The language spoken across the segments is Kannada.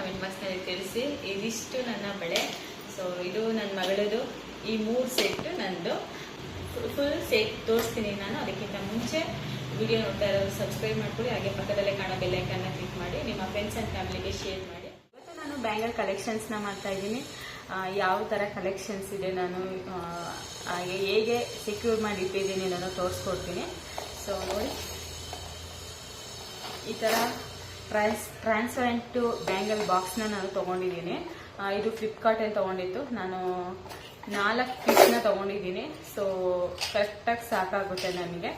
ಕಮೆಂಟ್ ತಿಳಿಸಿ ಇದಿಷ್ಟು ನನ್ನ ಬಳೆ. ಸೊ ಇದು ನನ್ನ ಮಗಳದು. ಈ ಮೂರು ಸೆಟ್ ನಂದು. ಫುಲ್ ಸೆಟ್ ತೋರಿಸ್ತೀನಿ ನಾನು. ಅದಕ್ಕಿಂತ ಮುಂಚೆ ವಿಡಿಯೋ ನೋಡ್ತಾ ಇರೋದು ಸಬ್ಸ್ಕ್ರೈಬ್ ಮಾಡ್ಕೊಳ್ಳಿ. ಹಾಗೆ ಪಕ್ಕದಲ್ಲೇ ಕಾಣೋ ಬೆಲ್ಲೈಕನ್ನ ಕ್ಲಿಕ್ ಮಾಡಿ. ನಿಮ್ಮ ಫ್ರೆಂಡ್ಸ್ ಆ್ಯಂಡ್ ಫ್ಯಾಮಿಲಿಗೆ ಶೇರ್ ಮಾಡಿ. ಇವತ್ತು ನಾನು ಬ್ಯಾಂಗಲ್ ಕಲೆಕ್ಷನ್ಸ್ನ ಮಾಡ್ತಾ ಇದ್ದೀನಿ. ಯಾವ ಥರ ಕಲೆಕ್ಷನ್ಸ್ ಇದೆ ನಾನು ಹಾಗೆ ಹೇಗೆ ಸೆಕ್ಯೂರ್ ಮಾಡಿ ಇಟ್ಟಿದ್ದೀನಿ ನಾನು ತೋರಿಸ್ಕೊಡ್ತೀನಿ. ಸೊ ನೋಡಿ. ಈ ಥರ ಟ್ರಾನ್ಸ್ ಟ್ರಾನ್ಸ್ಪರೆಂಟು ಬ್ಯಾಂಗಲ್ ಬಾಕ್ಸ್ನ ನಾನು ತೊಗೊಂಡಿದ್ದೀನಿ. ಇದು ಫ್ಲಿಪ್ಕಾರ್ಟಲ್ಲಿ ತೊಗೊಂಡಿತ್ತು ನಾನು ನಾಲ್ಕು ಪೀಸ್ನ ತೊಗೊಂಡಿದ್ದೀನಿ. ಸೊ ಕರೆಕ್ಟಾಗಿ ಸಾಕಾಗುತ್ತೆ ನನಗೆ.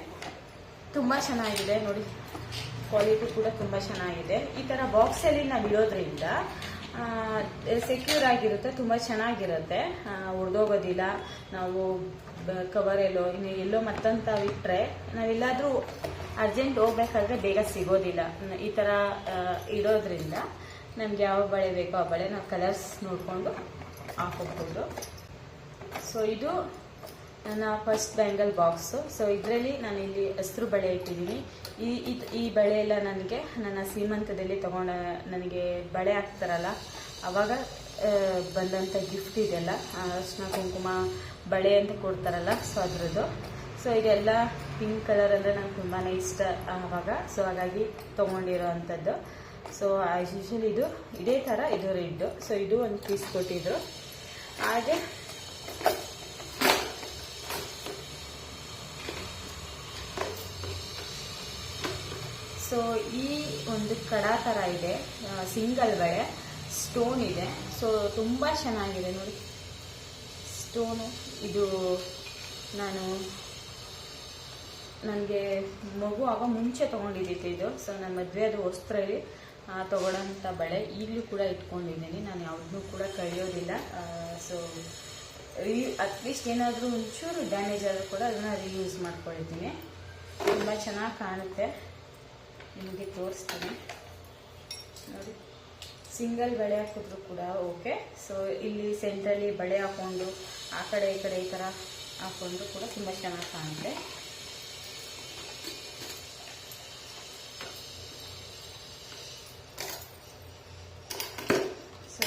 ತುಂಬ ಚೆನ್ನಾಗಿದೆ. ನೋಡಿ ಕ್ವಾಲಿಟಿ ಕೂಡ ತುಂಬ ಚೆನ್ನಾಗಿದೆ. ಈ ಥರ ಬಾಕ್ಸಲ್ಲಿ ನಾವು ಇಡೋದ್ರಿಂದ ಸೆಕ್ಯೂರ್ ಆಗಿರುತ್ತೆ, ತುಂಬ ಚೆನ್ನಾಗಿರುತ್ತೆ. ಹೊಡೆದೋಗೋದಿಲ್ಲ ನಾವು ಕವರ್ ಎಲ್ಲೋ, ಇನ್ನು ಎಲ್ಲೋ ಮತ್ತಂತ ಇಟ್ಟರೆ ನಾವೆಲ್ಲಾದರೂ ಅರ್ಜೆಂಟ್ ಹೋಗ್ಬೇಕಾದ್ರೆ ಬೇಗ ಸಿಗೋದಿಲ್ಲ. ಈ ಥರ ಇಡೋದ್ರಿಂದ ನಮ್ಗೆ ಯಾವ ಬಳೆ ಬೇಕೋ ಆ ಬಳೆ ನಾವು ಕಲರ್ಸ್ ನೋಡಿಕೊಂಡು ಹಾಕೋಬಹುದು ಸೊ ಇದು ನನ್ನ ಫಸ್ಟ್ ಬ್ಯಾಂಗಲ್ ಬಾಕ್ಸು ಸೊ ಇದರಲ್ಲಿ ನಾನು ಇಲ್ಲಿ ಹಸಿರು ಬಳೆ ಇಟ್ಟಿದ್ದೀನಿ. ಈ ಈ ಬಳೆ ಎಲ್ಲ ನನಗೆ ನನ್ನ ಸೀಮಂತದಲ್ಲಿ ತಗೊಂಡ ನನಗೆ ಬಳೆ ಹಾಕ್ತಾರಲ್ಲ ಅವಾಗ ಆ, ಬಂದಂಥ ಗಿಫ್ಟ್ ಇದೆಲ್ಲ. ಅರ್ಶಿನ ಕುಂಕುಮ ಬಳೆ ಅಂತ ಕೊಡ್ತಾರಲ್ಲ ಸೊ ಅದ್ರದ್ದು. ಸೊ ಇದೆಲ್ಲ ಪಿಂಕ್ ಕಲರ್ ಅಂದರೆ ನಂಗೆ ತುಂಬಾ ಇಷ್ಟ ಆವಾಗ. ಸೊ ಹಾಗಾಗಿ ತೊಗೊಂಡಿರೋ ಅಂಥದ್ದು ಸೊ ಆ್ಯಸ್ ಯೂಶಲ್ ಇದು, ಇದೇ ಥರ ಇದು ರೆಡ್ ಸೊ ಇದು ಒಂದು ಪೀಸ್ ಕೊಟ್ಟಿದ್ರು. ಹಾಗೆ ಸೊ ಈ ಒಂದು ಕಡ ಥರ ಇದೆ. ಸಿಂಗಲ್ ಬಳೆ ಸ್ಟೋನ್ ಇದೆ. ಸೊ ತುಂಬ ಚೆನ್ನಾಗಿದೆ ನೋಡಿ. ಸ್ಟೋನು ಇದು ನಾನು ನನಗೆ ಮಗು ಆಗ ಮುಂಚೆ ತೊಗೊಂಡಿದ್ದಿತ್ತು ಇದು. ಸೊ ನನ್ನ ಮದುವೆ ಅದು ಹೊಸ್ತ್ರಲ್ಲಿ ತೊಗೊಳೋಂಥ ಬಳೆ ಈಗಲೂ ಕೂಡ ಇಟ್ಕೊಂಡಿದ್ದೀನಿ. ನಾನು ಯಾವುದನ್ನೂ ಕೂಡ ಕಳೆಯೋದಿಲ್ಲ. ಸೊ ರೀ ಅಟ್ಲೀಸ್ಟ್ ಏನಾದರೂ ಒಂಚೂರು ಡ್ಯಾಮೇಜ್ ಆದರೂ ಕೂಡ ಅದನ್ನು ರೀಯೂಸ್ ಮಾಡ್ಕೊಳ್ತೀನಿ. ತುಂಬ ಚೆನ್ನಾಗಿ ಕಾಣುತ್ತೆ. ನಿಮಗೆ ತೋರಿಸ್ತೀನಿ. ನೋಡಿ. ಸಿಂಗಲ್ ಬಳೆ ಹಾಕಿದ್ರು ಕೂಡ ಓಕೆ ಸೊ ಇಲ್ಲಿ ಸೆಂಟ್ರಲ್ಲಿ ಬಳೆ ಹಾಕೊಂಡು, ಆ ಕಡೆ ಈ ಕಡೆ ಈ ಥರ ಹಾಕ್ಕೊಂಡು ಕೂಡ ತುಂಬ ಚೆನ್ನಾಗಿ ಕಾಣುತ್ತೆ ಸೊ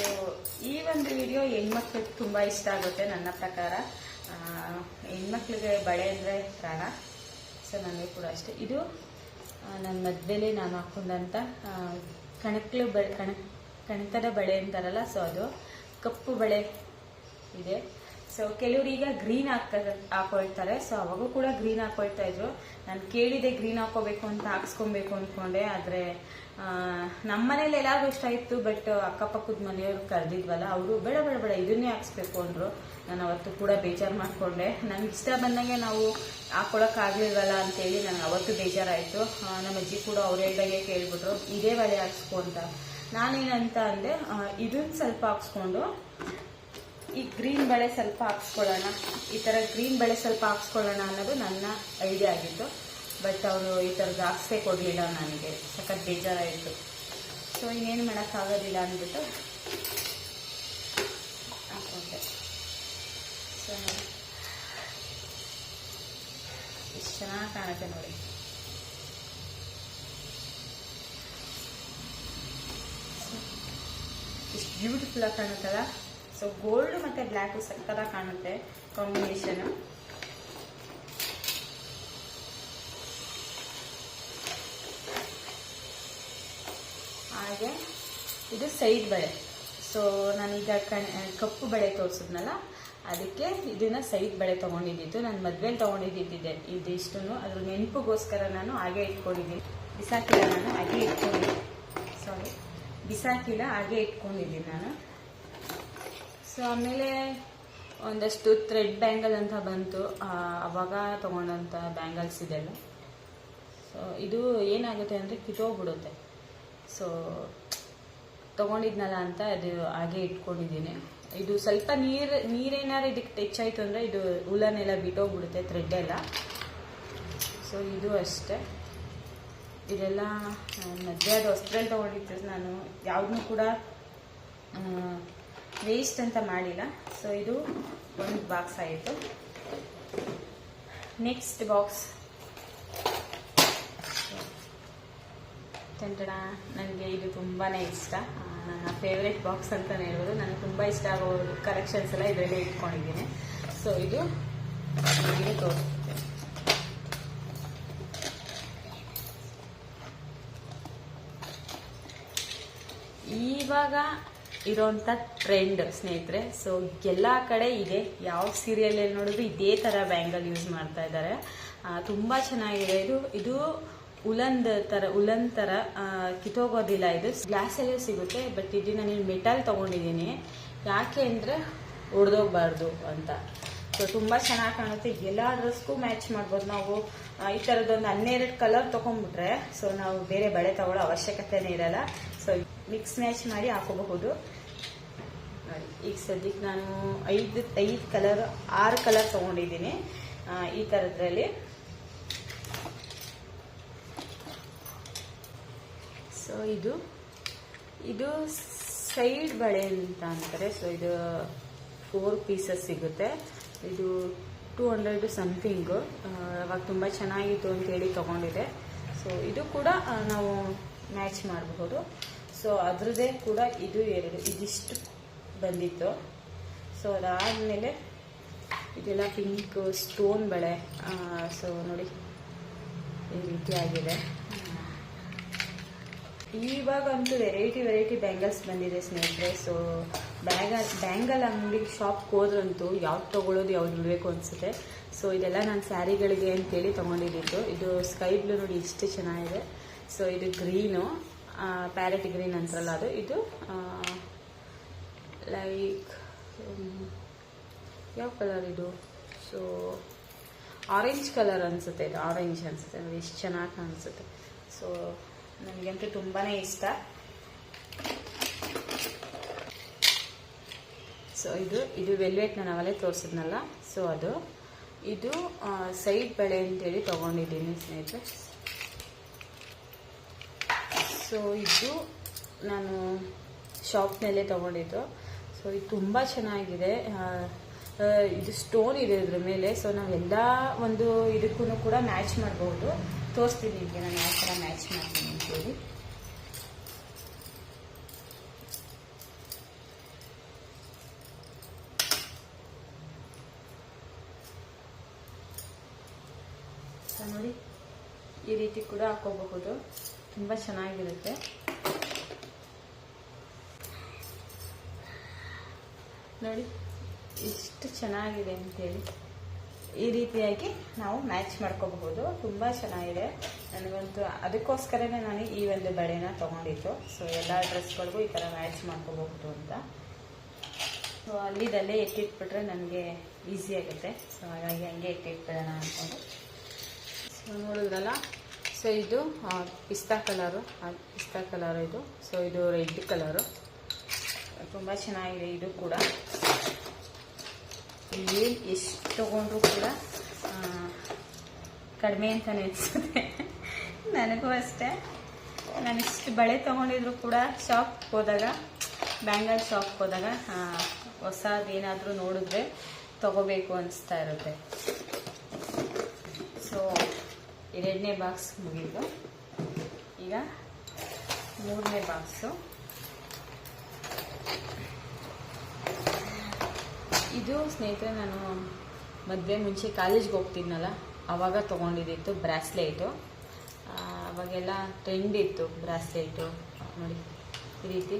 ಈ ಒಂದು ವಿಡಿಯೋ ಹೆಣ್ಮಕ್ಳಿಗೆ ತುಂಬ ಇಷ್ಟ ಆಗುತ್ತೆ ನನ್ನ ಪ್ರಕಾರ. ಹೆಣ್ಮಕ್ಳಿಗೆ ಬಳೆ ಅಂದರೆ ಪ್ರಾಣ. ಸೊ ನನಗೆ ಕೂಡ ಅಷ್ಟೇ. ಇದು ನನ್ನ ಮದುವೆಲಿ ನಾನು ಹಾಕೊಂಡಂಥ ಕಣಕ್ಲು ಬಳೆ ಕಣ ಕಣಕದ ಬಳೆ ಅಂತಾರಲ್ಲ ಸೊ ಅದು ಕಪ್ಪು ಬಳೆ ಇದೆ. ಸೊ ಕೆಲವರು ಈಗ ಗ್ರೀನ್ ಹಾಕ, ಹಾಕೊಳ್ತಾರೆ. ಸೊ ಅವಾಗೂ ಕೂಡ ಗ್ರೀನ್ ಹಾಕೊಳ್ತಾ ಇದ್ರು. ನಾನು ಕೇಳಿದೆ ಗ್ರೀನ್ ಹಾಕೋಬೇಕು ಅಂತ, ಹಾಕ್ಸ್ಕೊಬೇಕು ಅಂದ್ಕೊಂಡೆ ಆದರೆ ನಮ್ಮ ಮನೇಲಿ ಎಲ್ಲರಿಗೂ ಇಷ್ಟ ಇತ್ತು, ಬಟ್ ಅಕ್ಕಪಕ್ಕದ ಮನೆಯವ್ರು ಕರೆದಿದ್ವಲ್ಲ, ಅವರು ಬೇಡ ಬೇಡ ಬೇಡ, ಇದನ್ನೇ ಹಾಕ್ಸ್ಬೇಕು ಅಂದರು. ನಾನು ಅವತ್ತು ಕೂಡ ಬೇಜಾರು ಮಾಡಿಕೊಂಡೆ. ನನಗೆ ಇಷ್ಟ ಬಂದಂಗೆ ನಾವು ಹಾಕ್ಕೊಳಕ್ಕಾಗಲಿಲ್ವಲ್ಲ ಅಂತೇಳಿ ನನಗೆ ಅವತ್ತು ಬೇಜಾರಾಯಿತು. ನಮ್ಮ ಅಜ್ಜಿ ಕೂಡ ಅವ್ರು ಹೇಳ್ದಾಗೆ ಕೇಳ್ಬಿಟ್ರು, ಇದೇ ಬಳೆ ಹಾಕ್ಸ್ಕೊ ಅಂತ. ನಾನೇನಂತ ಅಂದೆ ಇದನ್ನ ಸ್ವಲ್ಪ ಹಾಕ್ಸ್ಕೊಂಡು, ಈ ಗ್ರೀನ್ ಬಳೆ ಸ್ವಲ್ಪ ಹಾಕ್ಸ್ಕೊಳ್ಳೋಣ. ಈ ಥರ ಗ್ರೀನ್ ಬಳೆ ಸ್ವಲ್ಪ ಹಾಕ್ಸ್ಕೊಳ್ಳೋಣ ಅನ್ನೋದು ನನ್ನ ಐಡಿಯಾ ಆಗಿತ್ತು. ಬಟ್ ಅವರು ಈ ಥರದ್ದು ಹಾಕ್ಸೇ ಕೊಡಲಿಲ್ಲ ನನಗೆ. ಸಖತ್ ಬೇಜಾರಾಯಿತು. ಸೊ ಇನ್ನೇನು ಮಾಡೋಕ್ಕಾಗೋದಿಲ್ಲ ಅಂದ್ಬಿಟ್ಟು ಹಾಕೊಂಡೆ ಸೊ ಎಷ್ಟು ಚೆನ್ನಾಗಿ ಕಾಣುತ್ತೆ ನೋಡಿ. ಇಷ್ಟು ಬ್ಯೂಟಿಫುಲ್ಲಾಗಿ ಕಾಣುತ್ತಲ್ಲ? ಸೊ ಗೋಲ್ಡ್ ಮತ್ತು ಬ್ಲ್ಯಾಕು ಸಕ್ಕತ್ತಾಗಿ ಕಾಣುತ್ತೆ ಕಾಂಬಿನೇಷನ್ ಹಾಗೆ ಇದು ಸೈಡ್ ಬಳೆ. ಸೊ ನಾನೀಗ ಕಣ್ ಕಪ್ಪು ಬಳೆ ತೋರಿಸಿದ್ನಲ್ಲ, ಅದಕ್ಕೆ ಇದನ್ನ ಸೈಡ್ ಬಳೆ ತೊಗೊಂಡಿದ್ದಿತ್ತು ನಾನು ಮದುವೆಲಿ ತೊಗೊಂಡಿದ್ದಿದ್ದೆ ಇದಿಷ್ಟು ಅದ್ರ ನೆನಪಿಗೋಸ್ಕರ ನಾನು ಹಾಗೆ ಇಟ್ಕೊಂಡಿದ್ದೀನಿ. ಬಿಸಾಕಿಲ್ಲ ನಾನು, ಹಾಗೆ ಇಟ್ಕೊಂಡಿದ್ದೀನಿ. ಸಾರಿ ಬಿಸಾಕಿಲ್ಲ, ಹಾಗೆ ಇಟ್ಕೊಂಡಿದ್ದೀನಿ ನಾನು. ಸೊ ಆಮೇಲೆ ಒಂದಷ್ಟು ಥ್ರೆಡ್ ಬ್ಯಾಂಗಲ್ ಅಂತ ಬಂತು. ಅವಾಗ ತೊಗೊಂಡಂಥ ಬ್ಯಾಂಗಲ್ಸ್ ಇದೆಲ್ಲ. ಸೊ ಇದು ಏನಾಗುತ್ತೆ ಅಂದರೆ ಕಿತ್ತೋಗ್ಬಿಡುತ್ತೆ. ಸೊ ತೊಗೊಂಡಿದ್ನಲ್ಲ ಅಂತ ಅದು ಹಾಗೆ ಇಟ್ಕೊಂಡಿದ್ದೀನಿ. ಇದು ಸ್ವಲ್ಪ ನೀರು ನೀರೇನಾರು ಇದಕ್ಕೆ ಟಚ್ ಆಯಿತು ಅಂದರೆ ಇದು ಉಲನೆಲ್ಲ ಬಿಟ್ಟೋಗ್ಬಿಡುತ್ತೆ ಥ್ರೆಡ್ ಎಲ್ಲ. ಸೊ ಇದು ಅಷ್ಟೇ. ಇದೆಲ್ಲ ಮದುವೆ ಆದ ವಸ್ತ್ರದಲ್ಲಿ ತೊಗೊಂಡಿದ್ದು. ನಾನು ಯಾವುದನ್ನು ಕೂಡ ವೇಸ್ಟ್ ಅಂತ ಮಾಡಿಲ್ಲ. ಸೊ ಇದು ಒಂದು ಬಾಕ್ಸ್ ಆಯಿತು. ನೆಕ್ಸ್ಟ್ ಬಾಕ್ಸ್ ಟಂಟಣ ನನಗೆ ಇದು ತುಂಬಾ ಇಷ್ಟ. ನನ್ನ ಫೇವ್ರೆಟ್ ಬಾಕ್ಸ್ ಅಂತಲೇ ಹೇಳ್ಬೋದು. ನನಗೆ ತುಂಬ ಇಷ್ಟ ಆಗೋ ಕಲೆಕ್ಷನ್ಸ್ ಎಲ್ಲ ಇದರಲ್ಲೇ ಇಟ್ಕೊಂಡಿದ್ದೀನಿ. ಸೊ ಇದು ನನಗೆ ತೋರಿಸ್ತೀನಿ. ಇವಾಗ ಇರೋಂಥ ಟ್ರೆಂಡ್ ಸ್ನೇಹಿತರೆ ಸೊ ಎಲ್ಲ ಕಡೆ ಇದೆ. ಯಾವ ಸೀರಿಯಲ್ ನೋಡಿದ್ರು ಇದೇ ಥರ ಬ್ಯಾಂಗಲ್ ಯೂಸ್ ಮಾಡ್ತಾ ಇದ್ದಾರೆ. ತುಂಬ ಚೆನ್ನಾಗಿದೆ. ಇದು ಇದು ಉಲಂದ್ ಥರ ಉಲನ್ ಥರ ಕಿತ್ತೋಗೋದಿಲ್ಲ ಇದು. ಗ್ಲಾಸಲ್ಲೂ ಸಿಗುತ್ತೆ ಬಟ್ ಇದು ನಾನು ಮೆಟಲ್ ತಗೊಂಡಿದ್ದೀನಿ ಯಾಕೆ ಅಂದರೆ ಹೊಡೆದೋಗ್ಬಾರ್ದು ಅಂತ. ಸೊ ತುಂಬ ಚೆನ್ನಾಗಿ ಕಾಣುತ್ತೆ. ಎಲ್ಲ ಡ್ರೆಸ್ಗೂ ಮ್ಯಾಚ್ ಮಾಡ್ಬೋದು ನಾವು. ಈ ಥರದ್ದೊಂದು ಹನ್ನೆರಡು ಕಲರ್ ತೊಗೊಂಡ್ಬಿಟ್ರೆ ಸೊ ನಾವು ಬೇರೆ ಬಳೆ ತಗೊಳ್ಳೋ ಅವಶ್ಯಕತೆನೇ ಇರಲ್ಲ. ಸೊ ಮಿಕ್ಸ್ ಮ್ಯಾಚ್ ಮಾಡಿ ಹಾಕೋಬಹುದು. ನೋಡಿ, ಈಗ ಸದ್ಯಕ್ಕೆ ನಾನು ಐದು ಐದು ಕಲರ್ ಆರು ಕಲರ್ ತೊಗೊಂಡಿದ್ದೀನಿ ಈ ಥರದ್ರಲ್ಲಿ ಸೊ ಇದು ಇದು ಸೈಡ್ ಬಳೆ ಅಂತ ಅಂತಾರೆ. ಸೊ ಇದು ಫೋರ್ ಪೀಸಸ್ ಸಿಗುತ್ತೆ. ಇದು ಟೂ ಹಂಡ್ರೆಡ್ ಸಮಥಿಂಗು ಅವಾಗ ತುಂಬ ಚೆನ್ನಾಗಿತ್ತು ಅಂತೇಳಿ ತೊಗೊಂಡಿದೆ. ಸೊ ಇದು ಕೂಡ ನಾವು ಮ್ಯಾಚ್ ಮಾಡಬಹುದು ಸೊ ಅದ್ರದ್ದೇ ಕೂಡ ಇದು ಎರಡು, ಇದಿಷ್ಟು ಬಂದಿತ್ತು. ಸೊ ಅದಾದಮೇಲೆ ಇದೆಲ್ಲ ಪಿಂಕ್ ಸ್ಟೋನ್ ಬಳೆ. ಸೊ ನೋಡಿ, ಈ ರೀತಿಯಾಗಿದೆ. ಇವಾಗಂತೂ ವೆರೈಟಿ ವೆರೈಟಿ ಬ್ಯಾಂಗಲ್ಸ್ ಬಂದಿದೆ ಸ್ನೇಹಿತರೆ. ಸೊ ಬ್ಯಾಂಗಲ್ ಬ್ಯಾಂಗಲ್ ಅಂಗಡಿ ಶಾಪ್ಗೆ ಹೋದ್ರಂತೂ ಯಾವ್ದು ತೊಗೊಳೋದು, ಯಾವ್ದು ಬಿಡಬೇಕು ಅನಿಸುತ್ತೆ. ಸೊ ಇದೆಲ್ಲ ನಾನು ಸ್ಯಾರಿಗಳಿಗೆ ಅಂತೇಳಿ ತೊಗೊಂಡಿದ್ದು ಇದು ಸ್ಕೈ ಬ್ಲೂ ನೋಡಿ ಇಷ್ಟು ಚೆನ್ನಾಗಿದೆ. ಸೊ ಇದು ಗ್ರೀನು ಪ್ಯಾರೆಟ್ ಗ್ರೀನ್ ಅಂತಾರಲ್ಲ ಅದು. ಇದು ಲೈಕ್ ಯಾವ ಕಲರ್ ಇದು? ಸೊ ಆರೆಂಜ್ ಕಲರ್ ಅನಿಸುತ್ತೆ, ಇದು ಆರೆಂಜ್ ಅನಿಸುತ್ತೆ. ನೋಡಿ ಎಷ್ಟು ಚೆನ್ನಾಗಿ ಕಾಣಿಸುತ್ತೆ. ಸೊ ನನಗಂತೂ ತುಂಬಾ ಇಷ್ಟ. ಸೊ ಇದು ಇದು ವೆಲ್ವೆಟ್ ನಾನು ಅವಲೇ ತೋರಿಸಿದ್ನಲ್ಲ ಸೊ ಅದು. ಇದು ಸೈಡ್ ಬಳೆ ಅಂತೇಳಿ ತೊಗೊಂಡಿದ್ದೀನಿ ಸ್ನೇಹಿತರೆ. ಸೊ ಇದು ನಾನು ಶಾಪ್ನಲ್ಲೇ ತೊಗೊಂಡಿದ್ದು. ಸೊ ಇದು ತುಂಬ ಚೆನ್ನಾಗಿದೆ. ಇದು ಸ್ಟೋನ್ ಇದೆ ಇದ್ರ ಮೇಲೆ ಸೊ ನಾವೆಲ್ಲ ಒಂದು ಇದಕ್ಕೂ ಕೂಡ ಮ್ಯಾಚ್ ಮಾಡಬಹುದು ತೋರಿಸ್ತೀನಿ ನಿಮಗೆ ನಾನು ಯಾವ ಥರ ಮ್ಯಾಚ್ ಮಾಡ್ತೀನಿ ಅಂತೇಳಿ. ನೋಡಿ, ಈ ರೀತಿ ಕೂಡ ಹಾಕೋಬಹುದು. ತುಂಬ ಚೆನ್ನಾಗಿರುತ್ತೆ. ನೋಡಿ, ಎಷ್ಟು ಚೆನ್ನಾಗಿದೆ ಅಂತೇಳಿ. ಈ ರೀತಿಯಾಗಿ ನಾವು ಮ್ಯಾಚ್ ಮಾಡ್ಕೋಬಹುದು. ತುಂಬ ಚೆನ್ನಾಗಿದೆ. ನನಗಂತೂ ಅದಕ್ಕೋಸ್ಕರನೇ ನಾನು ಈ ಒಂದು ಬಳೆನ ತೊಗೊಂಡಿದ್ದು. ಸೊ ಎಲ್ಲ ಡ್ರೆಸ್ಗಳಿಗೂ ಈ ಥರ ಮ್ಯಾಚ್ ಮಾಡ್ಕೋಬಹುದು ಅಂತ. ಸೊ ಅಲ್ಲಿದಲ್ಲೇ ಎತ್ತಿಟ್ಬಿಟ್ರೆ ನನಗೆ ಈಸಿ ಆಗುತ್ತೆ. ಸೊ ಹಾಗಾಗಿ ಹಂಗೆ ಎತ್ತಿಟ್ಬಿಡೋಣ ಅಂದ್ಕೊಂಡು. ಸೊ ನೋಡಿದ್ರಲ್ಲ? ಸೊ ಇದು ಪಿಸ್ತಾ ಕಲರು. ಪಿಸ್ತಾ ಕಲರ್ ಇದು. ಸೊ ಇದು ರೆಡ್ ಕಲರು. ತುಂಬ ಚೆನ್ನಾಗಿದೆ ಇದು ಕೂಡ. ಏನು ಎಷ್ಟು ತಗೊಂಡ್ರು ಕೂಡ ಕಡಿಮೆ ಅಂತಲೇ ಅನಿಸುತ್ತೆ. ನನಗೂ ಅಷ್ಟೇ. ನಾನು ಇಷ್ಟು ಬಳೆ ತೊಗೊಂಡಿದ್ರು ಕೂಡ ಶಾಪ್ ಹೋದಾಗ ಬ್ಯಾಂಗಲ್ ಶಾಪ್ ಹೋದಾಗ ಹೊಸದೇನಾದರೂ ನೋಡಿದ್ರೆ ತಗೋಬೇಕು ಅನಿಸ್ತಾ ಇರುತ್ತೆ. ಸೊ ಎರಡನೇ ಬಾಕ್ಸ್ ಮುಗೀತು ಈಗ ಮೂರನೇ ಬಾಕ್ಸು ಇದು ಸ್ನೇಹಿತರೆ, ನಾನು ಮದುವೆ ಮುಂಚೆ ಕಾಲೇಜ್ಗೆ ಹೋಗ್ತಿದ್ನಲ್ಲ ಆವಾಗ ತೊಗೊಂಡಿದ್ದಿತ್ತು ಬ್ರಾಸ್ಲೆಟು. ಅವಾಗೆಲ್ಲ ಟ್ರೆಂಡ್ ಇತ್ತು ಬ್ರಾಸ್ಲೆಟು. ನೋಡಿ, ಈ ರೀತಿ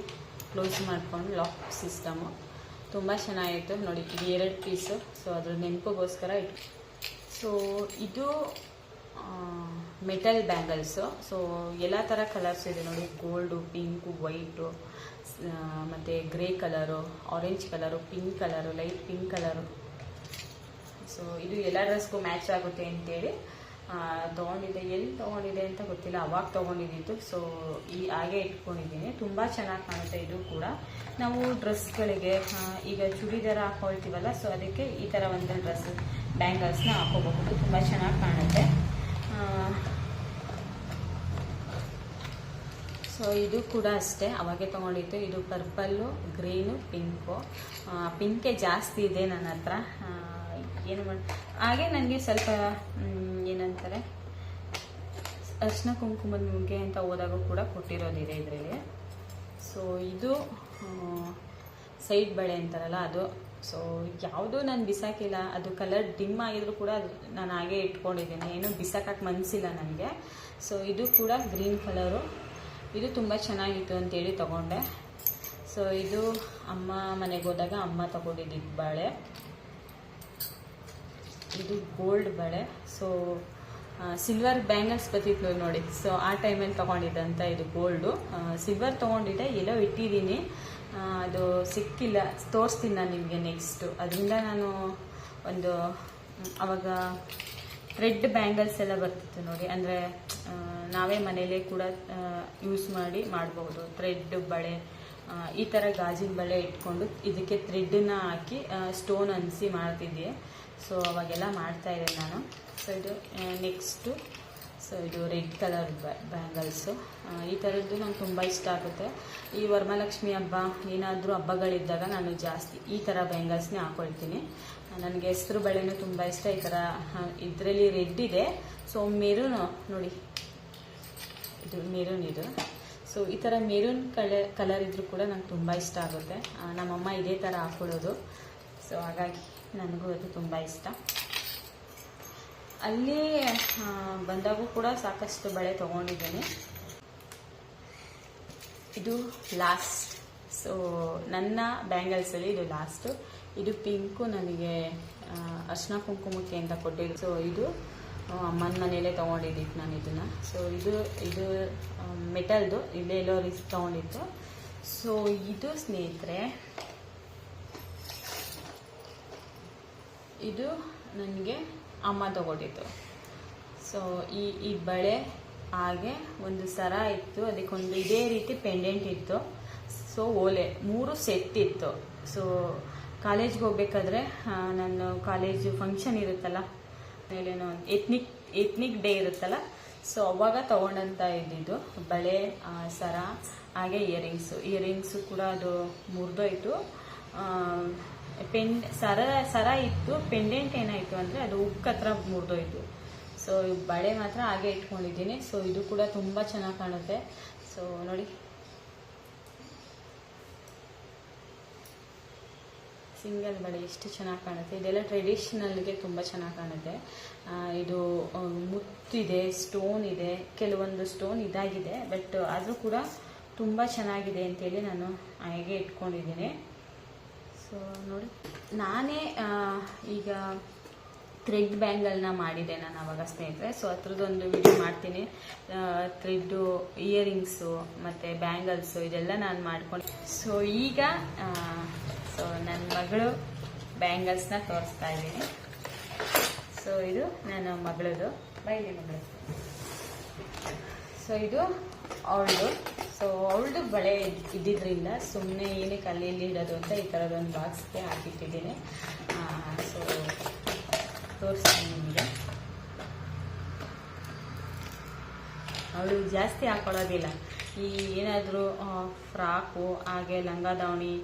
ಕ್ಲೋಸ್ ಮಾಡ್ಕೊಂಡು ಲಾಕ್ ಸಿಸ್ಟಮು ತುಂಬ ಚೆನ್ನಾಗಿತ್ತು. ನೋಡಿ, ಇದು ಎರಡು ಪೀಸು ಸೊ ಅದ್ರ ನೆನಪಿಗೋಸ್ಕರ ಇಟ್ಟು ಸೊ ಇದು ಮೆಟಲ್ ಬ್ಯಾಂಗಲ್ಸು ಸೊ ಎಲ್ಲ ಥರ ಕಲರ್ಸ್ ಇದೆ ನೋಡಿ. ಗೋಲ್ಡು ಪಿಂಕು ವೈಟು ಮತ್ತು grey colour orange colour pink colour light pink colour so ಇದು ಎಲ್ಲ ಡ್ರೆಸ್ಗೂ ಮ್ಯಾಚ್ ಆಗುತ್ತೆ ಅಂತೇಳಿ ತೊಗೊಂಡಿದ್ದೆ. ಎಲ್ಲಿ ತೊಗೊಂಡಿದ್ದೆ ಅಂತ ಗೊತ್ತಿಲ್ಲ. ಅವಾಗ ತೊಗೊಂಡಿದ್ದಿತ್ತು. ಸೊ ಈ ಹಾಗೆ ಇಟ್ಕೊಂಡಿದ್ದೀನಿ. ತುಂಬ ಚೆನ್ನಾಗಿ ಕಾಣುತ್ತೆ ಇದು ಕೂಡ. ನಾವು ಡ್ರೆಸ್ಗಳಿಗೆ ಈಗ ಚೂಡಿದಾರ ಹಾಕೊಳ್ತೀವಲ್ಲ ಸೊ ಅದಕ್ಕೆ ಈ ಥರ ಒಂದು ಡ್ರೆಸ್ ಬ್ಯಾಂಗಲ್ಸ್ನ ಹಾಕೋಬಹುದು. ತುಂಬ ಚೆನ್ನಾಗಿ ಕಾಣುತ್ತೆ. ಸೊ ಇದು ಕೂಡ ಅಷ್ಟೇ. ಅವಾಗೆ ತೊಗೊಂಡಿತ್ತು ಇದು ಪರ್ಪಲ್ಲು ಗ್ರೀನು ಪಿಂಕು ಪಿಂಕೆ ಜಾಸ್ತಿ ಇದೆ ನನ್ನ ಹತ್ರ. ಏನು ಮಾಡಿ, ಹಾಗೆ ನನಗೆ ಸ್ವಲ್ಪ ಏನಂತಾರೆ, ಅರ್ಶಿನ ಕುಂಕುಮದ ಮುಗ್ಗೆ ಅಂತ ಹೋದಾಗ ಕೂಡ ಕೊಟ್ಟಿರೋದಿದೆ ಇದರಲ್ಲಿ. ಸೊ ಇದು ಸೈಡ್ ಬಳೆ ಅಂತಾರಲ್ಲ ಅದು. ಸೊ ಯಾವುದೂ ನಾನು ಬಿಸಾಕಿಲ್ಲ, ಅದು ಕಲರ್ ಡಿಮ್ ಆಗಿದ್ರು ಕೂಡ ಅದು ನಾನು ಹಾಗೆ ಇಟ್ಕೊಂಡಿದ್ದೀನಿ. ಏನೂ ಬಿಸಾಕಕ್ಕೆ ಮನಸ್ಸಿಲ್ಲ ನನಗೆ. ಸೊ ಇದು ಕೂಡ ಗ್ರೀನ್ ಕಲರು ಇದು ತುಂಬ ಚೆನ್ನಾಗಿತ್ತು ಅಂತೇಳಿ ತೊಗೊಂಡೆ. ಸೊ ಇದು ಅಮ್ಮ ಮನೆಗೆ ಹೋದಾಗ ಅಮ್ಮ ತಗೊಂಡಿದ್ದಿದ್ದು ಬಾಳೆ. ಇದು ಗೋಲ್ಡ್ ಬಳೆ. ಸೊ ಸಿಲ್ವರ್ ಬ್ಯಾಂಗಲ್ಸ್ ಬತ್ತಿತ್ತು ನೋಡಿ ಸೊ ಆ ಟೈಮಲ್ಲಿ ತೊಗೊಂಡಿದ್ದಂತ ಇದು ಗೋಲ್ಡು ಸಿಲ್ವರ್ ತೊಗೊಂಡಿದ್ದೆ, ಎಲ್ಲೋ ಇಟ್ಟಿದ್ದೀನಿ. ಅದು ಸಿಕ್ಕಿಲ್ಲ. ತೋರಿಸ್ತೀನಿ ನಾನು ನಿಮಗೆ ನೆಕ್ಸ್ಟು ಅದರಿಂದ ನಾನು ಒಂದು, ಅವಾಗ ಥ್ರೆಡ್ ಬ್ಯಾಂಗಲ್ಸ್ ಎಲ್ಲ ಬರ್ತಿತ್ತು ನೋಡಿ. ಅಂದರೆ ನಾವೇ ಮನೇಲೇ ಕೂಡ ಯೂಸ್ ಮಾಡಿ ಮಾಡ್ಬೋದು. ಥ್ರೆಡ್ ಬಳೆ ಈ ಥರ ಗಾಜಿನ ಬಳೆ ಇಟ್ಕೊಂಡು ಇದಕ್ಕೆ ಥ್ರೆಡ್ಡನ್ನ ಹಾಕಿ ಸ್ಟೋನ್ ಅನಿಸಿ ಮಾಡ್ತಿದ್ದೆ. ಸೊ ಅವಾಗೆಲ್ಲ ಮಾಡ್ತಾಯಿದ್ದೆ ನಾನು. ಸೊ ಇದು ನೆಕ್ಸ್ಟು ಸೊ ಇದು ರೆಡ್ ಕಲರ್ ಬ್ಯಾಂಗಲ್ಸು ಈ ಥರದ್ದು ನಂಗೆ ತುಂಬ ಇಷ್ಟ ಆಗುತ್ತೆ. ಈ ವರಮಹಾಲಕ್ಷ್ಮಿ ಹಬ್ಬ, ಏನಾದರೂ ಹಬ್ಬಗಳಿದ್ದಾಗ ನಾನು ಜಾಸ್ತಿ ಈ ಥರ ಬ್ಯಾಂಗಲ್ಸ್ನೇ ಹಾಕೊಳ್ತೀನಿ. ನನಗೆ ಹೆಸ್ರು ಬಳೆನೂ ತುಂಬ ಇಷ್ಟ. ಈ ಥರ ಇದರಲ್ಲಿ ರೆಡ್ ಇದೆ. ಸೊ ಮೆರೂನು ನೋಡಿ. ಇದು ಮೆರೂನ್ ಇದು. ಸೊ ಈ ಥರ ಮೆರೂನ್ ಕಲರ್ ಕಲರ್ ಇದ್ದರೂ ಕೂಡ ನಂಗೆ ತುಂಬ ಇಷ್ಟ ಆಗುತ್ತೆ. ನಮ್ಮಮ್ಮ ಇದೇ ಥರ ಹಾಕೊಳ್ಳೋದು ಸೊ ಹಾಗಾಗಿ ನನಗೂ ಅದು ತುಂಬ ಇಷ್ಟ. ಅಲ್ಲಿ ಬಂದಾಗೂ ಕೂಡ ಸಾಕಷ್ಟು ಬಳೆ ತೊಗೊಂಡಿದ್ದೀನಿ. ಇದು ಲಾಸ್ಟ್ ಸೊ ನನ್ನ ಬ್ಯಾಂಗಲ್ಸಲ್ಲಿ ಇದು ಲಾಸ್ಟು ಇದು ಪಿಂಕು ನನಗೆ ಅರ್ಶನ ಕುಂಕುಮಕ್ಕೆ ಅಂತ ಕೊಟ್ಟಿದ್ದು. ಸೊ ಇದು ಅಮ್ಮನ ಮನೆಯಲ್ಲೇ ತೊಗೊಂಡಿದ್ದಿತ್ತು ನಾನು ಇದನ್ನು. ಸೊ ಇದು ಇದು ಮೆಟಲ್ದು, ಇಲ್ಲೇ ಎಲ್ಲೋ ರೀಸ್ ತೊಗೊಂಡಿತ್ತು ಸೊ ಇದು ಸ್ನೇಹಿತರೆ, ಇದು ನನಗೆ ಅಮ್ಮ ತಗೊಂಡಿತ್ತು ಸೊ ಈ ಈ ಬಳೆ ಹಾಗೆ ಒಂದು ಸರ ಇತ್ತು, ಅದಕ್ಕೊಂದು ಇದೇ ರೀತಿ ಪೆಂಡೆಂಟ್ ಇತ್ತು. ಸೊ ಓಲೆ, ಮೂರು ಸೆಟ್ ಇತ್ತು. ಸೊ ಕಾಲೇಜ್ಗೆ ಹೋಗ್ಬೇಕಾದ್ರೆ ನನ್ನ ನಾನು ಕಾಲೇಜು ಫಂಕ್ಷನ್ ಇರುತ್ತಲ್ಲ, ಮೇಲೇನೋ ಎತ್ನಿಕ್ ಎತ್ನಿಕ್ ಡೇ ಇರುತ್ತಲ್ಲ ಸೊ ಅವಾಗ ತಗೊಂಡಂತ ಇದ್ದಿದ್ದು ಬಳೆ ಸರ, ಹಾಗೆ ಇಯರಿಂಗ್ಸು ಇಯರಿಂಗ್ಸು ಕೂಡ ಅದು ಮುರಿದೋಯ್ತು. ಪೆನ್ ಸರ ಸರ ಇತ್ತು ಪೆಂಡೆಂಟ್ ಏನಾಯಿತು ಅಂದರೆ ಅದು ಹತ್ರ ಮುರಿದೋಯ್ತು. ಸೊ ಬಳೆ ಮಾತ್ರ ಹಾಗೆ ಇಟ್ಕೊಂಡಿದ್ದೀನಿ. ಸೊ ಇದು ಕೂಡ ತುಂಬ ಚೆನ್ನಾಗಿ ಕಾಣುತ್ತೆ. ಸೊ ನೋಡಿ. ಸಿಂಗಲ್ ಬಳೆ ಎಷ್ಟು ಚೆನ್ನಾಗಿ ಕಾಣುತ್ತೆ. ಇದೆಲ್ಲ ಟ್ರೆಡಿಷ್ನಲ್ಗೆ ತುಂಬ ಚೆನ್ನಾಗಿ ಕಾಣುತ್ತೆ. ಇದು ಮುತ್ತಿದೆ ಸ್ಟೋನ್ ಇದೆ. ಕೆಲವೊಂದು ಸ್ಟೋನ್ ಇದಾಗಿದೆ ಬಟ್ ಆದರೂ ಕೂಡ ತುಂಬ ಚೆನ್ನಾಗಿದೆ ಅಂತೇಳಿ ನಾನು ಹಾಗೆ ಇಟ್ಕೊಂಡಿದ್ದೀನಿ. ಸೊ ನೋಡಿ. ನಾನೇ ಈಗ ಥ್ರೆಡ್ ಬ್ಯಾಂಗಲ್ನ ಮಾಡಿದೆ ನಾನು ಅವಾಗ ಸ್ನೇಹಿತರೆ. ಸೊ ಅದ್ರದ್ದೊಂದು ವಿಡಿಯೋ ಮಾಡ್ತೀನಿ. ಥ್ರೆಡ್ಡು ಇಯರಿಂಗ್ಸು ಮತ್ತು ಬ್ಯಾಂಗಲ್ಸು ಇದೆಲ್ಲ ನಾನು ಮಾಡ್ಕೊಂಡು ಸೊ ಈಗ ಸೊ ನನ್ನ ಮಗಳು ಬ್ಯಾಂಗಲ್ಸ್ನ ತೋರಿಸ್ತಾ ಇದ್ದೀನಿ. ಸೊ ಇದು ನನ್ನ ಮಗಳದು. ಬೈಲಿ ಮಗಳು ಸೊ ಇದು ಅವಳದು. ಸೊ ಅವಳದು ಬಳೆ ಇದ್ದಿದ್ರಿಂದ ಸುಮ್ಮನೆ ಏನಕ್ಕೆ ಅಲ್ಲಿ ಇಲ್ಲಿ ಇಡೋದು ಅಂತ ಈ ಥರದೊಂದು ಬಾಕ್ಸ್ಗೆ ಹಾಕಿಟ್ಟಿದ್ದೀನಿ. ಸೊ ತೋರಿಸ್ತೀನಿ ನಿಮಗೆ. ಅವಳು ಜಾಸ್ತಿ ಹಾಕೊಳ್ಳೋದಿಲ್ಲ. ಈ ಏನಾದರೂ ಫ್ರಾಕು, ಹಾಗೆ ಲಂಗ ದಾವಣಿ,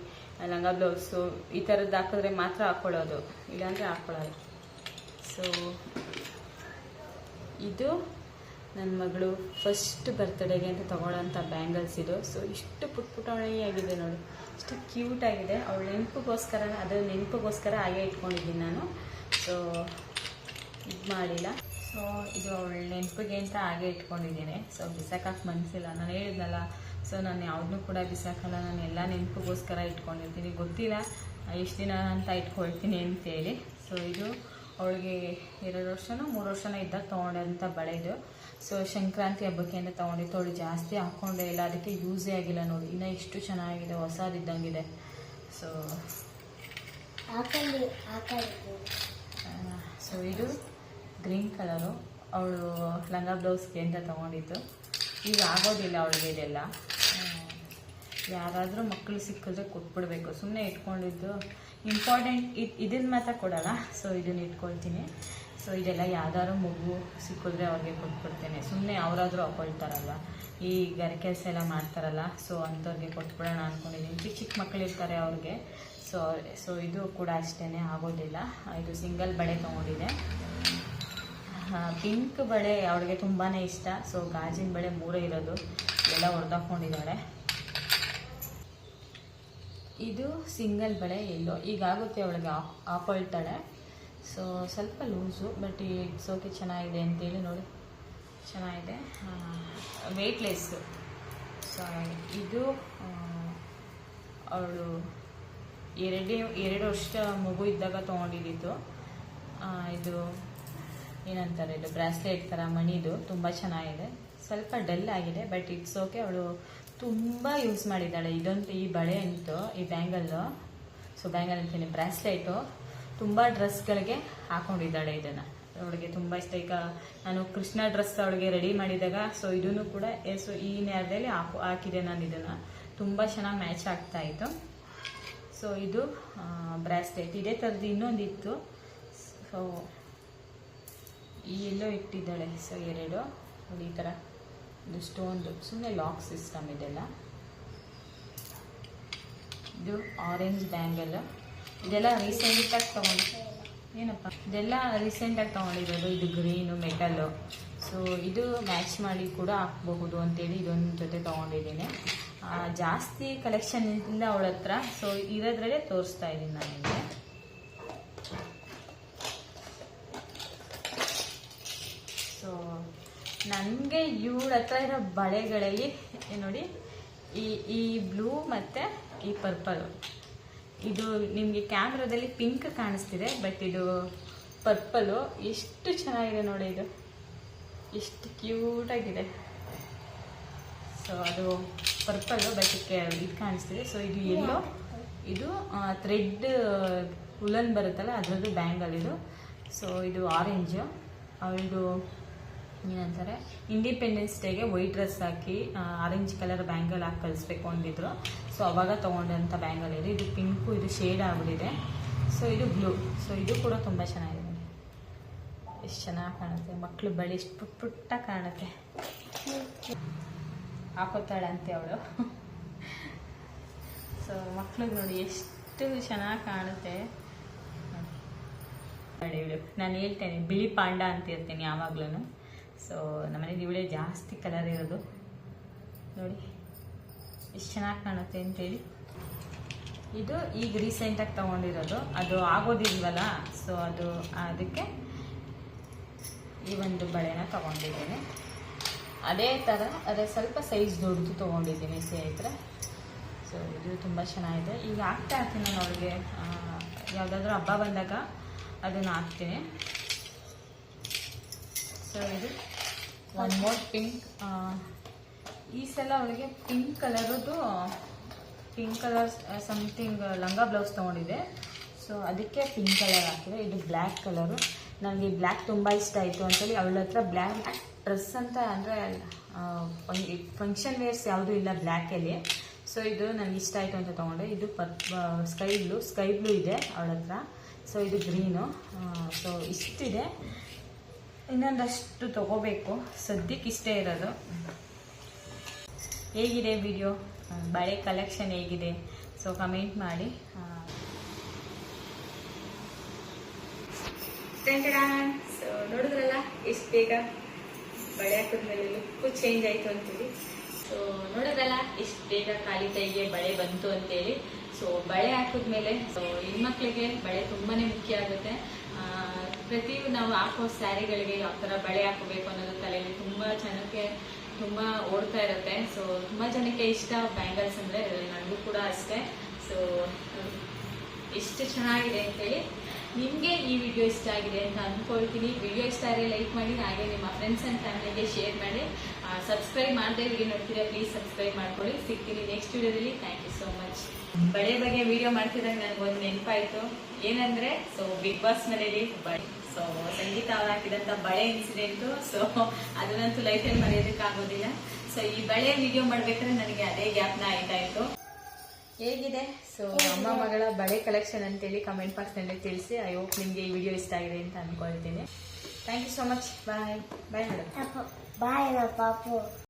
ಲಂಗ ಬ್ಲೌಸು ಈ ಥರದ್ದು ಹಾಕಿದ್ರೆ ಮಾತ್ರ ಹಾಕ್ಕೊಳ್ಳೋದು ಇಲ್ಲಾಂದರೆ ಹಾಕ್ಕೊಳ್ಳೋದು ಸೊ ಇದು ನನ್ನ ಮಗಳು ಫಸ್ಟ್ ಬರ್ತ್ಡೇಗೆ ಅಂತ ತೊಗೊಳ್ಳೋಂಥ ಬ್ಯಾಂಗಲ್ಸ್ ಇದು. ಸೊ ಇಷ್ಟು ಪುಟ್ ಪುಟಾಣಿಯಾಗಿದೆ ನೋಡಿ. ಇಷ್ಟು ಕ್ಯೂಟ್ ಆಗಿದೆ. ಅವಳ ನೆನಪಿಗೋಸ್ಕರ, ಅದರ ನೆನಪಿಗೋಸ್ಕರ ಹಾಗೆ ಇಟ್ಕೊಂಡಿದ್ದೀನಿ ನಾನು. ಸೊ ಇದು ಮಾಡಿಲ್ಲ. ಸೊ ಇದು ಅವಳ ನೆನಪಿಗೆ ಅಂತ ಹಾಗೆ ಇಟ್ಕೊಂಡಿದ್ದೀನಿ. ಸೊ ಬಿಸಾಕಕ್ಕೆ ಮನಸ್ಸಿಲ್ಲ ನಾನು ಹೇಳಿದ್ನಲ್ಲ ಸೊ ನಾನು ಯಾವುದನ್ನೂ ಕೂಡ ಬಿಸಾಕಲ್ಲ. ನಾನು ಎಲ್ಲ ನೆನಪಿಗೋಸ್ಕರ ಇಟ್ಕೊಂಡಿರ್ತೀನಿ ಗೊತ್ತಿಲ್ಲ, ಎಷ್ಟು ದಿನ ಅಂತ ಇಟ್ಕೊಳ್ತೀನಿ ಅಂತೇಳಿ. ಸೊ ಇದು ಅವಳಿಗೆ ಎರಡು ವರ್ಷನೋ ಮೂರು ವರ್ಷನೋ ಇದ್ದಾಗ ತೊಗೊಂಡಂಥ ಬಳೆ ಇದು. ಸೊ ಸಂಕ್ರಾಂತಿ ಹಬ್ಬಕ್ಕೆ ಅಂತ ತೊಗೊಂಡಿತ್ತು ಅವಳು ಜಾಸ್ತಿ ಹಾಕ್ಕೊಂಡೇ ಇಲ್ಲ. ಅದಕ್ಕೆ ಯೂಸೇ ಆಗಿಲ್ಲ ನೋಡಿ. ಇನ್ನೂ ಇಷ್ಟು ಚೆನ್ನಾಗಿದೆ ಹೊಸದಿದ್ದಂಗಿದೆ. ಸೊ ಸೊ ಇದು ಗ್ರೀನ್ ಕಲರು ಅವಳು ಲಂಗ ಬ್ಲೌಸ್ಗೆ ಅಂತ ತೊಗೊಂಡಿದ್ದು. ಈಗ ಆಗೋದಿಲ್ಲ ಅವಳಿಗೆ ಇದೆಲ್ಲ. ಯಾರಾದರೂ ಮಕ್ಕಳು ಸಿಕ್ಕಿದ್ರೆ ಕೊಟ್ಬಿಡ್ಬೇಕು. ಸುಮ್ಮನೆ ಇಟ್ಕೊಂಡಿದ್ದು. ಇಂಪಾರ್ಟೆಂಟ್ ಇದು ಇದನ್ನ ಮಾತ್ರ ಕೊಡಲ್ಲ. ಸೊ ಇದನ್ನ ಇಟ್ಕೊಳ್ತೀನಿ. ಸೊ ಇದೆಲ್ಲ ಯಾವ್ದಾದ್ರು ಮಗು ಸಿಕ್ಕಿದ್ರೆ ಅವ್ರಿಗೆ ಕೊಟ್ಬಿಡ್ತೇನೆ. ಸುಮ್ಮನೆ ಅವರಾದರೂ ಹಾಕೊಳ್ತಾರಲ್ಲ ಈ ಗರ ಕೆಲಸ ಎಲ್ಲ ಮಾಡ್ತಾರಲ್ಲ ಸೊ ಅಂಥವ್ರಿಗೆ ಕೊಟ್ಬಿಡೋಣ ಅಂದ್ಕೊಂಡಿದ್ದೀನಿ ಚಿಕ್ಕ ಚಿಕ್ಕ ಮಕ್ಕಳು ಇರ್ತಾರೆ ಅವ್ರಿಗೆ. ಸೊ ಸೊ ಇದು ಕೂಡ ಅಷ್ಟೇ ಆಗೋದಿಲ್ಲ. ಇದು ಸಿಂಗಲ್ ಬಳೆ ತೊಗೊಂಡಿದೆ ಪಿಂಕ್ ಬಳೆ ಅವ್ರಿಗೆ ತುಂಬಾ ಇಷ್ಟ. ಸೊ ಗಾಜಿನ ಬಳೆ ಮೂರೇ ಇರೋದು. ಎಲ್ಲ ಹೊಡೆದಾಕೊಂಡಿದ್ದಾರೆ ಇದು ಸಿಂಗಲ್ ಬಳೆ ಎಲ್ಲೋ. ಈಗಾಗುತ್ತೆ ಅವಳಿಗೆ ಹಾಕೊಳ್ತಾಳೆ ಸೊ ಸ್ವಲ್ಪ ಲೂಸು ಬಟ್ ಇಟ್ಸ್ ಓಕೆ ಚೆನ್ನಾಗಿದೆ ಅಂತೇಳಿ ನೋಡಿ. ಚೆನ್ನಾಗಿದೆ. ವೆಯ್ಟ್ಲೆಸ್ಸು ಸೊ ಇದು ಅವಳು ಎರಡೇ, ಎರಡು ವರ್ಷ ಮಗು ಇದ್ದಾಗ ತೊಗೊಂಡಿದ್ದು ಇದು ಏನಂತಾರೆ, ಇದು ಬ್ರಾಸ್ಲೆಟ್ ಥರ ಮಣಿದು ತುಂಬ ಚೆನ್ನಾಗಿದೆ. ಸ್ವಲ್ಪ ಡಲ್ ಆಗಿದೆ ಬಟ್ ಇಟ್ಸ್ ಓಕೆ ಅವಳು ತುಂಬ ಯೂಸ್ ಮಾಡಿದ್ದಾಳೆ. ಇದೊಂದು ಈ ಬಳೆ ಅಂತೂ, ಈ ಬ್ಯಾಂಗಲ್ಲು ಸೊ ಬ್ಯಾಂಗಲ್ ಅಂತೀನಿ ಬ್ರಾಸ್ಲೆಟು. ತುಂಬ ಡ್ರೆಸ್ಗಳಿಗೆ ಹಾಕೊಂಡಿದ್ದಾಳೆ ಇದನ್ನು. ಅವಳಿಗೆ ತುಂಬ ಇಷ್ಟ. ಈಗ ನಾನು ಕೃಷ್ಣ ಡ್ರೆಸ್ ಅವಳಿಗೆ ರೆಡಿ ಮಾಡಿದಾಗ ಸೊ ಇದನ್ನು ಕೂಡ ಸೊ ಈ ನೇರದಲ್ಲಿ ಹಾಕು, ಹಾಕಿದೆ ನಾನು ಇದನ್ನ. ತುಂಬ ಚೆನ್ನಾಗಿ ಮ್ಯಾಚ್ ಆಗ್ತಾ ಇತ್ತು. ಸೊ ಇದು ಬ್ರಾಸ್ಲೆಟ್. ಇದೇ ಥರದ್ದು ಇನ್ನೊಂದಿತ್ತು. ಸೊ ಈ ಎಲ್ಲೋ ಇಟ್ಟಿದ್ದಾಳೆ. ಸೊ ಎರಡು. ಈ ಥರ ಇದು ಸ್ಟೋನ್ದು. ಸುಮ್ಮನೆ ಲಾಕ್ ಸಿಸ್ಟಮ್ ಇದೆಲ್ಲ. ಇದು ಆರೆಂಜ್ ಬ್ಯಾಂಗಲ್ ಇದೆಲ್ಲ ರೀಸೆಂಟಾಗಿ ತೊಗೊಂಡು ಏನಪ್ಪ? ಇದೆಲ್ಲ ರೀಸೆಂಟಾಗಿ ತಗೊಂಡಿರೋದು, ಇದು ಗ್ರೀನು ಮೆಟಲ್ಲು ಸೊ ಇದು ಮ್ಯಾಚ್ ಮಾಡಿ ಕೂಡ ಹಾಕ್ಬಹುದು ಅಂತೇಳಿ ಇದೊಂದು ಜೊತೆ ತೊಗೊಂಡಿದ್ದೀನಿ. ಜಾಸ್ತಿ ಕಲೆಕ್ಷನ್ ಇಲ್ಲ ಅವಳ ಹತ್ರ. ಸೊ ಇರೋದ್ರಲ್ಲೇ ತೋರಿಸ್ತಾ ಇದ್ದೀನಿ ನಾನು ನಿಮಗೆ. ಸೊ ನನಗೆ ಇವಳ ಹತ್ರ ಇರೋ ಬಳೆಗಳಲ್ಲಿ, ನೋಡಿ, ಈ ಈ ಬ್ಲೂ ಮತ್ತು ಈ ಪರ್ಪಲ್ ಇದು ನಿಮಗೆ ಕ್ಯಾಮ್ರಾದಲ್ಲಿ ಪಿಂಕ್ ಕಾಣಿಸ್ತಿದೆ, ಬಟ್ ಇದು ಪರ್ಪಲು. ಎಷ್ಟು ಚೆನ್ನಾಗಿದೆ ನೋಡಿ ಇದು. ಎಷ್ಟು ಕ್ಯೂಟಾಗಿದೆ. ಸೊ ಅದು ಪರ್ಪಲು, ಬಟ್ ಇದು ಕಾಣಿಸ್ತಿದೆ. ಸೊ ಇದು ಎಲ್ಲೋ ಇದು ಥ್ರೆಡ್ ಉಲನ್ ಬರುತ್ತಲ್ಲ, ಅದರದ್ದು ಬ್ಯಾಂಗಲ್ ಇದು. ಸೊ ಇದು ಆರೆಂಜು ಅವಳದು ಏನಂತಾರೆ ಇಂಡಿಪೆಂಡೆನ್ಸ್ ಡೇಗೆ ವೈಟ್ ಡ್ರೆಸ್ ಹಾಕಿ ಆರೆಂಜ್ ಕಲರ್ ಬ್ಯಾಂಗಲ್ ಹಾಕಿ ಕಳಿಸ್ಬೇಕು ಅಂದಿದ್ರು. ಸೊ ಅವಾಗ ತೊಗೊಂಡಂಥ ಬ್ಯಾಂಗಲ್ ಇದೆ. ಇದು ಪಿಂಕು ಇದು ಶೇಡ್ ಆಗ್ಬಿಟ್ಟಿದೆ. ಸೊ ಇದು ಬ್ಲೂ ಸೊ ಇದು ಕೂಡ ತುಂಬ ಚೆನ್ನಾಗಿದೆ. ಎಷ್ಟು ಚೆನ್ನಾಗಿ ಕಾಣುತ್ತೆ. ಮಕ್ಕಳು ಬಳಿ ಎಷ್ಟು ಪುಟ್ಟ ಪುಟ್ಟ ಕಾಣುತ್ತೆ. ಹಾಕೋತಾಳಂತೆ ಅವಳು. ಸೊ ಮಕ್ಳಿಗೆ ನೋಡಿ ಎಷ್ಟು ಚೆನ್ನಾಗಿ ಕಾಣುತ್ತೆ. ನಾನು ಹೇಳ್ತೇನೆ, ಬಿಳಿ ಪಾಂಡ ಅಂತ ಇರ್ತೀನಿ ಯಾವಾಗ್ಲೂ ಸೊ ನಮ್ಮನೇಲಿ ಇವಳೇ ಜಾಸ್ತಿ ಕಲರ್ ಇರೋದು. ನೋಡಿ, ಎಷ್ಟು ಚೆನ್ನಾಗಿ ಕಾಣುತ್ತೆ ಅಂತೇಳಿ. ಇದು ಈಗ ರೀಸೆಂಟಾಗಿ ತೊಗೊಂಡಿರೋದು. ಅದು ಆಗೋದಿಲ್ವಲ್ಲ? ಸೊ ಅದು, ಅದಕ್ಕೆ ಈ ಒಂದು ಬಳೆನ ತೊಗೊಂಡಿದ್ದೀನಿ. ಅದೇ ಥರ ಅದೇ ಸ್ವಲ್ಪ ಸೈಜ್ ದೊಡ್ಡದು ತೊಗೊಂಡಿದ್ದೀನಿ, ಸ್ನೇಹಿತರೆ. ಸೊ ಇದು ತುಂಬ ಚೆನ್ನಾಗಿದೆ. ಈಗ ಹಾಕ್ತಾ ಇರ್ತೀನಿ ನಾನು ಅವಳಿಗೆ. ಯಾವುದಾದ್ರೂ ಹಬ್ಬ ಬಂದಾಗ ಅದನ್ನು ಹಾಕ್ತೀನಿ. ಸೊ ಇದು ಒನ್ ಮೋರ್ ಪಿಂಕ್ ಈ ಸಲ ಅವಳಿಗೆ ಪಿಂಕ್ ಕಲರದು ಪಿಂಕ್ ಕಲರ್ ಸಮಥಿಂಗ್ ಲಂಗ ಬ್ಲೌಸ್ ತೊಗೊಂಡಿದ್ದೆ. ಸೊ ಅದಕ್ಕೆ ಪಿಂಕ್ ಕಲರ್ ಹಾಕಿದೆ. ಇದು ಬ್ಲ್ಯಾಕ್ ಕಲರು ನನಗೆ ಬ್ಲ್ಯಾಕ್ ತುಂಬ ಇಷ್ಟ ಆಯಿತು ಅಂತೇಳಿ ಅವಳ ಹತ್ರ ಬ್ಲ್ಯಾಕ್ ಡ್ರೆಸ್ ಅಂತ ಅಂದರೆ ಫಂಕ್ಷನ್ ವೇರ್ಸ್ ಯಾವುದೂ ಇಲ್ಲ ಬ್ಲ್ಯಾಕಲ್ಲಿ ಸೊ ಇದು ನನಗೆ ಇಷ್ಟ ಆಯಿತು ಅಂತ ತೊಗೊಂಡೆ. ಇದು ಪತ್ ಸ್ಕೈ ಬ್ಲೂ ಸ್ಕೈ ಬ್ಲೂ ಇದೆ ಅವಳ ಹತ್ರ. ಸೊ ಇದು ಗ್ರೀನು ಸೊ ಇಷ್ಟಿದೆ. ಇನ್ನೊಂದಷ್ಟು ತಗೋಬೇಕು. ಸದ್ಯಕ್ಕೆ ಇಷ್ಟ ಇರೋದು. ಹೇಗಿದೆ ವಿಡಿಯೋ ಬಳೆ ಕಲೆಕ್ಷನ್ ಹೇಗಿದೆ? ಸೊ ಕಮೆಂಟ್ ಮಾಡಿ. ಸೊ ನೋಡಿದ್ರಲ್ಲ, ಎಷ್ಟು ಬೇಗ ಬಳೆ ಹಾಕಿದ್ಮೇಲೆ ಲುಕ್ಕು ಚೇಂಜ್ ಆಯಿತು ಅಂತೇಳಿ. ಸೊ ನೋಡಿದ್ರಲ್ಲ, ಎಷ್ಟು ಬೇಗ ಖಾಲಿ ಕೈಗೆ ಬಳೆ ಬಂತು ಅಂತೇಳಿ. ಸೊ ಬಳೆ ಹಾಕಿದ್ಮೇಲೆ ಸೊ ಹೆಣ್ಮಕ್ಳಿಗೆ ಬಳೆ ತುಂಬಾ ಮುಖ್ಯ ಆಗುತ್ತೆ. ಪ್ರತಿ ನಾವು ಹಾಕೋ ಸ್ಯಾರಿಗಳಿಗೆ ಯಾವ ಥರ ಬಳೆ ಹಾಕೋಬೇಕು ಅನ್ನೋದು ತಲೆಯಲ್ಲಿ ತುಂಬ ಜನಕ್ಕೆ ತುಂಬ ಓಡ್ತಾ ಇರುತ್ತೆ. ಸೊ ತುಂಬ ಜನಕ್ಕೆ ಇಷ್ಟ ಬ್ಯಾಂಗಲ್ಸ್ ಅಂದರೆ ನನಗೂ ಕೂಡ ಅಷ್ಟೇ. ಸೊ ಎಷ್ಟು ಚೆನ್ನಾಗಿದೆ ಅಂತೇಳಿ ನಿಮಗೆ ಈ ವಿಡಿಯೋ ಇಷ್ಟ ಆಗಿದೆ ಅಂತ ಅಂದ್ಕೊಳ್ತೀನಿ. ವಿಡಿಯೋ ಇಷ್ಟ ಆದರೆ ಲೈಕ್ ಮಾಡಿ, ಹಾಗೆ ನಿಮ್ಮ ಫ್ರೆಂಡ್ಸ್ ಆ್ಯಂಡ್ ಫ್ಯಾಮಿಲಿಗೆ ಶೇರ್ ಮಾಡಿ. ಸಬ್ಸ್ಕ್ರೈಬ್ ಮಾಡದೆ ವಿಡಿಯೋ ನೋಡ್ತೀರಾ ಪ್ಲೀಸ್ ಸಬ್ಸ್ಕ್ರೈಬ್ ಮಾಡ್ಕೊಳ್ಳಿ. ಸಿಗ್ತೀನಿ ನೆಕ್ಸ್ಟ್ ವಿಡಿಯೋದಲ್ಲಿ. ಥ್ಯಾಂಕ್ ಯು ಸೋ ಮಚ್ ಬಳೆ ಬಗ್ಗೆ ವಿಡಿಯೋ ಮಾಡ್ತಿದ್ದಾಗ ನನಗೊಂದು ನೆನಪಾಯಿತು. ಏನಂದರೆ ಸೊ ಬಿಗ್ ಬಾಸ್ ಮನೇಲಿ ಬಳೆ ಸೊ ಸಂಗೀತ ಅವ್ರು ಹಾಕಿದಂತ ಬಳೆ ಇನ್ಸಿಡೆಂಟು ಸೊ ಅದನ್ನಂತೂ ಲೈಫಲ್ಲಿ ಮರೆಯೋದಕ್ಕಾಗೋದಿಲ್ಲ ಸೊ ಈ ಬಳೆ ವಿಡಿಯೋ ಮಾಡ್ಬೇಕಾದ್ರೆ ನನಗೆ ಅದೇ ಗ್ಯಾಪ್ನ ಇತ್ತು. ಹೇಗಿದೆ? ಸೊ ಅಮ್ಮ ಮಗಳ ಬಳೆ ಕಲೆಕ್ಷನ್ ಅಂತೇಳಿ ಕಮೆಂಟ್ ಬಾಕ್ಸ್ನಲ್ಲಿ ತಿಳಿಸಿ ಐ ಹೋಪ್ ನಿಮಗೆ ಈ ವಿಡಿಯೋ ಇಷ್ಟ ಆಗಿದೆ ಅಂತ ಅಂದ್ಕೊಳ್ತೀನಿ thank you so much bye bye bye ಪಾಪು.